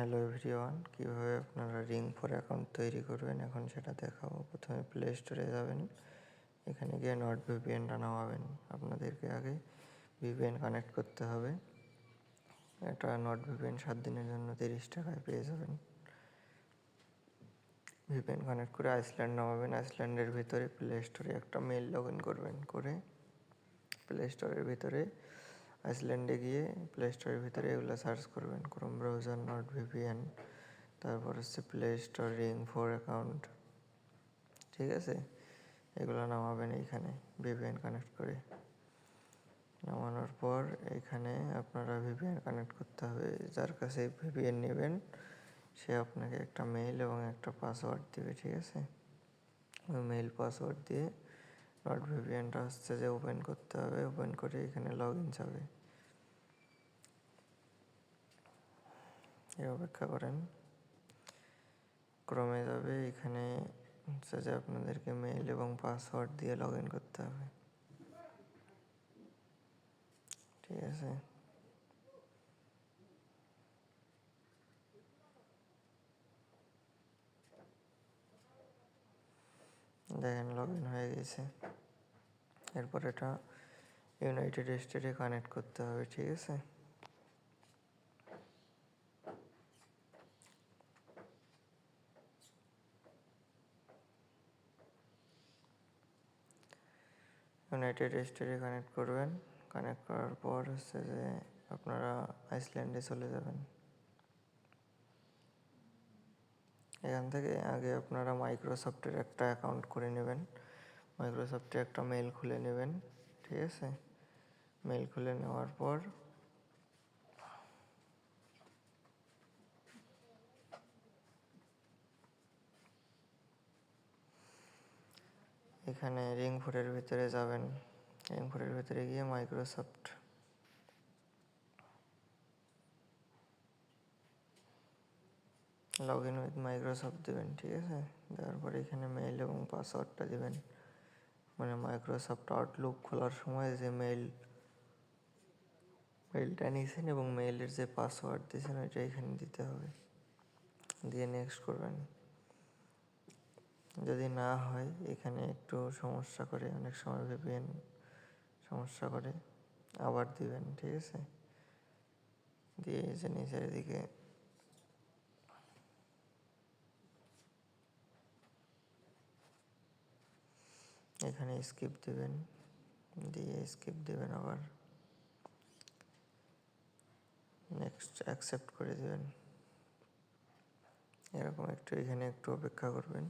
Hello everyone কীভাবে আপনারা ring four account তৈরি করবেন? এখন সেটা দেখাবো। প্রথমে প্লে স্টোরে যাবেন। এখানে গিয়ে নট ভিপিএনটা নামাবেন। আপনাদেরকে আগে ভিপিএন কানেক্ট করতে হবে। এটা নট ভিপিএন সাত দিনের জন্য তিরিশ টাকায় পেয়ে যাবেন। ভিপিএন কানেক্ট করে আইসল্যান্ড নামাবেন। আইসল্যান্ডের ভিতরে প্লে স্টোরে একটা মেল লগ ইন করবেন। করে প্লে স্টোরের ভিতরে আইসল্যান্ডে গিয়ে প্লে স্টোরের ভিতরে এগুলো সার্চ করবেন। ক্রোম ব্রাউজার নট ভিপিএন তারপর হচ্ছে play store ring four account ঠিক আছে? এগুলো নামাবেন এইখানে ভিপিএন কানেক্ট করে। নামানোর পর এখানে আপনারা ভিপিএন কানেক্ট করতে হবে। যার কাছে ভিপিএন নেবেন, সে আপনাকে একটা মেইল এবং একটা পাসওয়ার্ড দেবে, ঠিক আছে? ওই মেইল পাসওয়ার্ড দিয়ে নট ভিপিএনটা হচ্ছে যে ওপেন করতে হবে ওপেন করে এখানে লগ ইন যাবে অপেক্ষা করেন। ক্রমে যাবে, এখানে হচ্ছে যে আপনাদেরকে মেইল এবং পাসওয়ার্ড দিয়ে লগ ইন করতে হবে। ঠিক আছে। দেখেন লগ ইন হয়ে গেছে। এরপর এটা ইউনাইটেড স্টেটে কানেক্ট করতে হবে, ঠিক আছে? ইউনাইটেড স্টেটে কানেক্ট করবেন। কানেক্ট করার পর হচ্ছে যে আপনারা আইসল্যান্ডে চলে যাবেন। এখান থেকে আগে আপনারা মাইক্রোসফটের একটা অ্যাকাউন্ট করে নেবেন। মাইক্রোসফটে একটা মেল খুলে নেবেন, ঠিক আছে? মেল খুলে নেওয়ার পর এখানে রিং ফোরের ভিতরে যাবেন। রিং ফোরের ভিতরে গিয়ে Microsoft log in with Microsoft দেবেন, ঠিক আছে? দেওয়ার পরে এখানে মেইল এবং পাসওয়ার্ডটা দেবেন। মানে মাইক্রোসফট আউটলুক খোলার সময় যে মেইল মেইলটা নিয়েছেন এবং মেইলের যে পাসওয়ার্ড দিয়েছেন ওইটা এখানে দিতে হবে। দিয়ে নেক্সট করবেন। যদি না হয়, এখানে একটু সমস্যা করে, অনেক সময় ভেবেন সমস্যা করে, আবার দিবেন, ঠিক আছে? দিয়ে যে নিচের দিকে এখানে স্কিপ দেবেন, দিয়ে স্কিপ দেবেন আবার। নেক্সট অ্যাকসেপ্ট করে দেবেন। এরকম একটু এখানে একটু অপেক্ষা করবেন।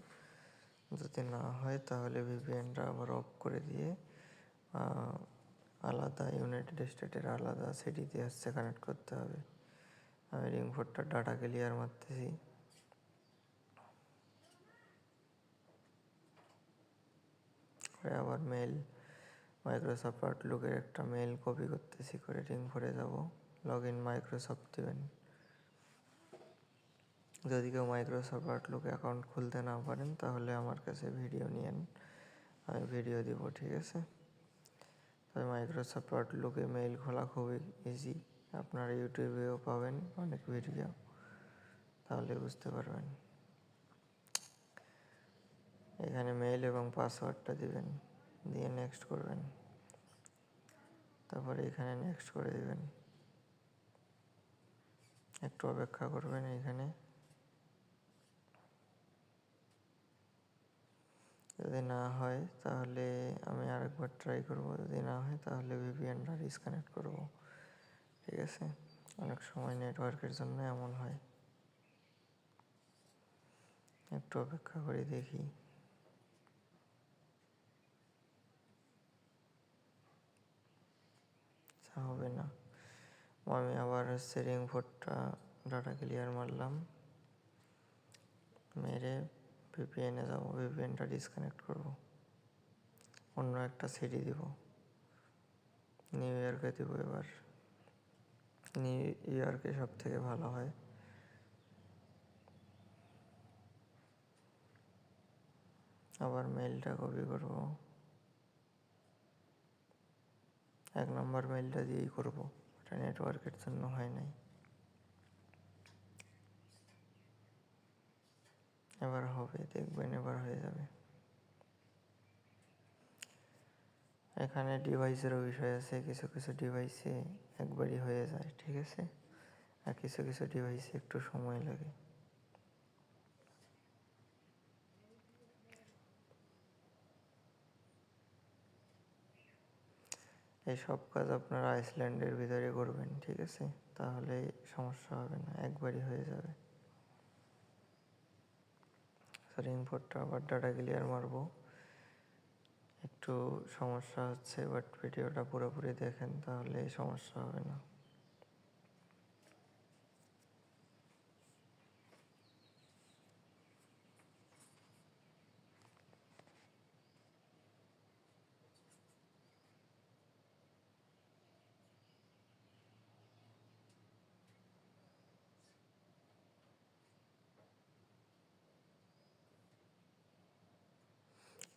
যদি না হয় তাহলে ভিপিএনটা আবার অফ করে দিয়ে আলাদা ইউনাইটেড স্টেটের আলাদা সিটিতে হচ্ছে কানেক্ট করতে হবে। আমি রিং ডাটা ক্লিয়ার মারতেছি। করে আবার মেল মাইক্রোসফট আউটলুকের একটা মেল কপি করতেছি করে রিং ফোরে যাব লগ ইন মাইক্রোসফট দেবেন। যদি কেউ মাইক্রোসফট আউটলুক অ্যাকাউন্ট খুলতে না পারেন, তাহলে আমার কাছে ভিডিও নিয়েন। আমি ভিডিও দিব, ঠিক আছে? তবে মাইক্রোসফট আউটলুকে মেইল খোলা খুবই ইজি আপনারা ইউটিউবেও পাবেন অনেক ভিডিও তাহলে বুঝতে পারবেন। এখানে মেইল এবং পাসওয়ার্ডটা দিবেন, দিয়ে নেক্সট করবেন। তারপরে এখানে নেক্সট করে দিবেন। একটু অপেক্ষা করবেন এখানে। যদি না হয়, তাহলে আমি আরেকবার ট্রাই করব। যদি না হয়, তাহলে ভিপিএনটা ডিসকানেক্ট করব। ঠিক আছে? অনেক সময় নেটওয়ার্কের জন্য এমন হয়। একটু অপেক্ষা করে দেখি। হবে না। আমি আবার হচ্ছে রিং ফোরটা ডাটা ক্লিয়ার মারলাম। মেরে ভিপিএনে যাব ভিপিএনটা ডিসকানেক্ট করব। অন্য একটা সিডি দিব। নিউ ইয়র্কে দিব এবার। নিউ ইয়র্কে সব থেকে ভালো হয়। আবার মেলটা কপি করব। এক নম্বর মেলটা দিয়েই করব। এটা নেটওয়ার্কের জন্য হয় নাই। এবার হবে, দেখবেন এবার হয়ে যাবে। এখানে ডিভাইসেরও বিষয় আছে, কিছু কিছু ডিভাইসে একবারই হয়ে যায়, ঠিক আছে? আর কিছু কিছু ডিভাইসে একটু সময় লাগে। এই সব কাজ আপনারা আইসল্যান্ডের ভিতরে করবেন, ঠিক আছে? তাহলে সমস্যা হবে না, একবারই হয়ে যাবে। সরি ইম্পোর্টটা আবার ডাটা ক্লিয়ার মারবো। একটু সমস্যা হচ্ছে বাট ভিডিওটা পুরোপুরি দেখেন, তাহলে সমস্যা হবে না।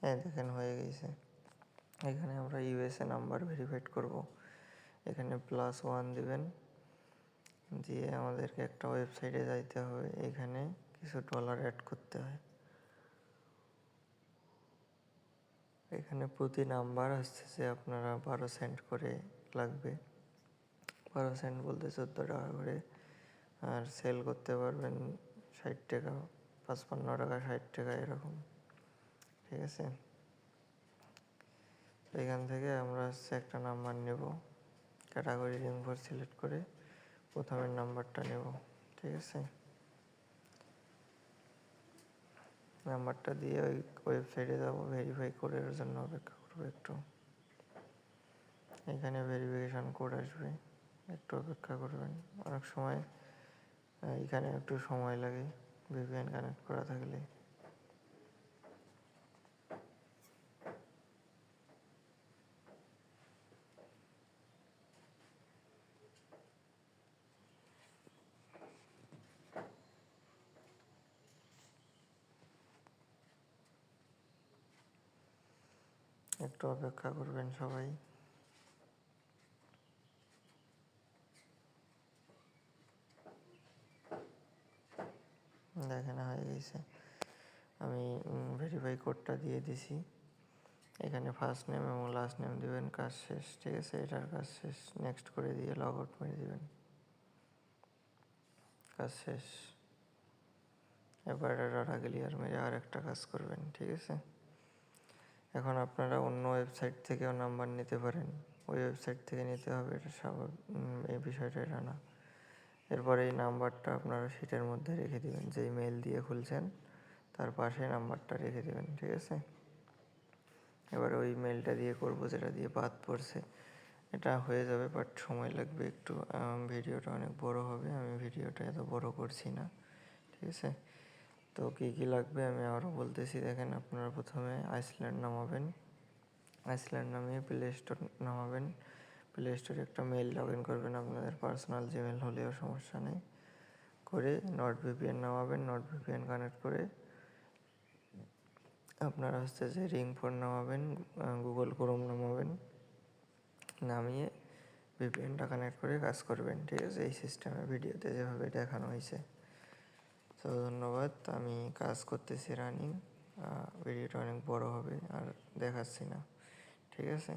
হ্যাঁ দেখেন হয়ে গেছে। এখানে আমরা ইউএসএ নাম্বার ভেরিফাইড করব। এখানে প্লাস ওয়ান দিবেন। দিয়ে আমাদেরকে একটা ওয়েবসাইটে যাইতে হবে। এখানে কিছু ডলার অ্যাড করতে হয়। এখানে প্রতি নাম্বার আসছে যে আপনারা বারো সেন্ট করে লাগবে। বারো সেন্ট বলতে চোদ্দ টাকা করে। আর সেল করতে পারবেন ষাট টাকা, পাঁচপান্ন টাকা, ষাট টাকা, এরকম। ঠিক আছে? এখান থেকে আমরা হচ্ছে একটা নাম্বার নেব ক্যাটাগরি রিংফোর সিলেক্ট করে প্রথমের নাম্বারটা নেব, ঠিক আছে? নাম্বারটা দিয়ে ওই ওয়েবসাইটে যাব ভেরিফাই কোডের জন্য অপেক্ষা করব একটু। এখানে ভেরিফিকেশান কোড আসবে, একটু অপেক্ষা করবেন। অনেক সময় এখানে একটু সময় লাগে ভিপিএন কানেক্ট করা থাকলে। একটু অপেক্ষা করবেন সবাই। দেখেন হয়ে গেছে। আমি ভেরিফাই কোডটা দিয়ে দিছি। এখানে ফার্স্ট নেম এবং লাস্ট নেম দিবেন, কাজ শেষ, ঠিক আছে? এটার কাজ শেষ নেক্সট করে দিয়ে লগ আউট মেরে দিবেন। কাজ শেষ। এবার ডাটা ক্লিয়ার মেরে আর একটা কাজ করবেন, ঠিক আছে? এখন আপনারা অন্য ওয়েবসাইট থেকেও নাম্বার নিতে পারেন। ওই ওয়েবসাইট থেকে নিতে হবে, এটা স্বাভাবিক এই বিষয়টা, এটা না। এরপরে এই নাম্বারটা আপনারা সিটের মধ্যে রেখে দেবেন যেই মেল দিয়ে খুলছেন, তার পাশে নাম্বারটা রেখে দেবেন, ঠিক আছে? এবার ওই মেলটা দিয়ে করব, যেটা দিয়ে বাদ পড়ছে। এটা হয়ে যাবে বাট সময় লাগবে একটু। ভিডিওটা অনেক বড় হবে, আমি ভিডিওটা এত বড় করছি না, ঠিক আছে? তো কী কী লাগবে? আমি আরও বলতেছি, দেখেন আপনারা প্রথমে আইসল্যান্ড নামাবেন। আইসল্যান্ড নামিয়ে প্লে স্টোর নামাবেন। প্লে স্টোরে একটা মেল লগ ইন করবেন আপনাদের পার্সোনাল জিমেল হলেও সমস্যা নেই। করে নট ভিপিএন নামাবেন নট ভিপিএন কানেক্ট করে আপনারা হচ্ছে যে রিং ফোন নামাবেন গুগল ক্রোম নামাবেন। নামিয়ে ভিপিএনটা কানেক্ট করে কাজ করবেন, ঠিক আছে? এই সিস্টেমে ভিডিওতে যেভাবে দেখানো হয়েছে। তো ধন্যবাদ, আমি কাজ করতেছি রানিং ভিডিওটা অনেক বড় হবে আর দেখাচ্ছি না, ঠিক আছে?